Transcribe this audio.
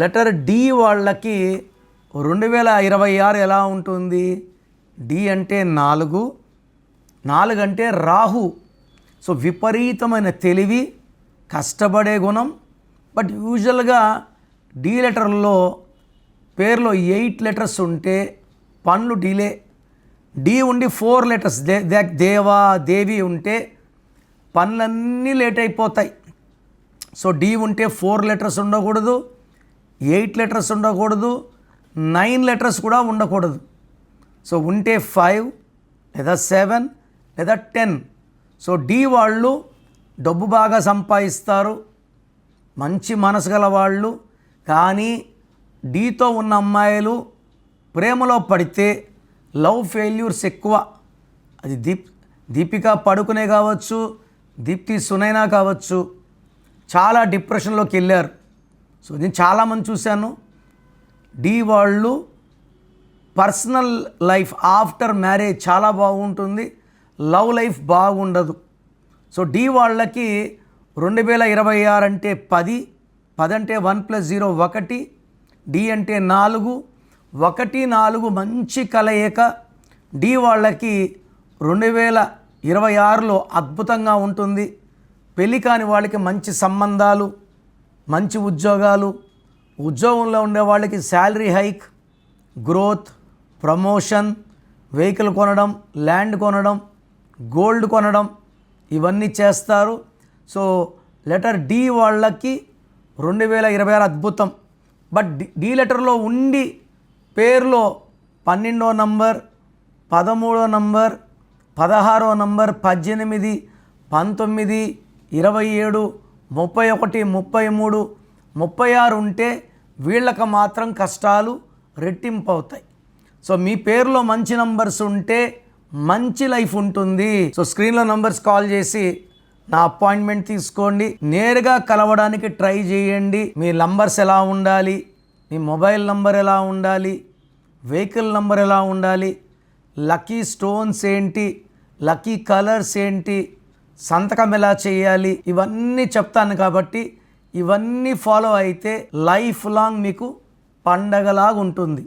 Letter D వాళ్ళకి రెండు వేల ఇరవై ఆరు ఎలా ఉంటుంది? డి అంటే నాలుగు నాలుగు అంటే రాహు. సో విపరీతమైన తెలివి కష్టపడే గుణం. బట్ యూజువల్గా డి లెటర్లో పేర్లో ఎయిట్ లెటర్స్ ఉంటే పనులు డిలే. డి ఉండి ఫోర్ లెటర్స్ దే దేవా దేవి ఉంటే పనులన్నీ లేట్ అయిపోతాయి. సో డి ఉంటే ఫోర్ లెటర్స్ ఉండకూడదు. ఎయిట్ లెటర్స్ ఉండకూడదు నైన్ లెటర్స్ కూడా ఉండకూడదు. సో ఉంటే ఫైవ్ లేదా సెవెన్ లేదా టెన్. సో డి వాళ్ళు డబ్బు బాగా సంపాదిస్తారు మంచి మనసు గల వాళ్ళు. కానీ డీతో ఉన్న అమ్మాయిలు ప్రేమలో పడితే లవ్ ఫెయిల్యూర్స్ ఎక్కువ. అది దీప్ దీపిక పడుకునే కావచ్చు దీప్తి సునైనా కావచ్చు. చాలా డిప్రెషన్లోకి వెళ్ళారు. సో నేను చాలామంది చూశాను. డి వాళ్ళు పర్సనల్ లైఫ్ ఆఫ్టర్ మ్యారేజ్ చాలా బాగుంటుంది. లవ్ లైఫ్ బాగుండదు. సో డి వాళ్ళకి రెండు వేల ఇరవై ఆరు అంటే పది పది అంటే వన్ ప్లస్ జీరో ఒకటి డి అంటే నాలుగు ఒకటి నాలుగు మంచి కలయిక. డి వాళ్ళకి రెండు వేల ఇరవై ఆరులో అద్భుతంగా ఉంటుంది. పెళ్ళి కాని వాళ్ళకి మంచి సంబంధాలు. మంచి ఉద్యోగాలు ఉద్యోగంలో ఉండే వాళ్ళకి salary hike growth promotion vehicle కొనడం ల్యాండ్ కొనడం గోల్డ్ కొనడం ఇవన్నీ చేస్తారు. సో లెటర్ డి వాళ్ళకి రెండు వేల ఇరవై ఆరు అద్భుతం. బట్ డి లెటర్లో ఉండి పేరులో పన్నెండో నంబర్ పదమూడో నంబర్ పదహారో నంబర్ పద్దెనిమిది పంతొమ్మిది ఇరవై ఏడు ముప్పై ఒకటి ముప్పై మూడు ముప్పై ఆరు ఉంటే వీళ్ళకి మాత్రం కష్టాలు రెట్టింపు అవుతాయి సో మీ పేరులో మంచి నంబర్స్ ఉంటే మంచి లైఫ్ ఉంటుంది. సో స్క్రీన్లో నంబర్స్ కాల్ చేసి నా అపాయింట్మెంట్ తీసుకోండి. నేరుగా కలవడానికి ట్రై చేయండి. మీ నంబర్స్ ఎలా ఉండాలి? మీ మొబైల్ నంబర్ ఎలా ఉండాలి? వెహికల్ నంబర్ ఎలా ఉండాలి? లక్కీ స్టోన్స్ ఏంటి? లక్కీ కలర్స్ ఏంటి? సంతకం ఎలా చేయాలి? ఇవన్నీ చెప్తాను కాబట్టి ఇవన్నీ ఫాలో అయితే లైఫ్ లాంగ్ మీకు పండగలాగా ఉంటుంది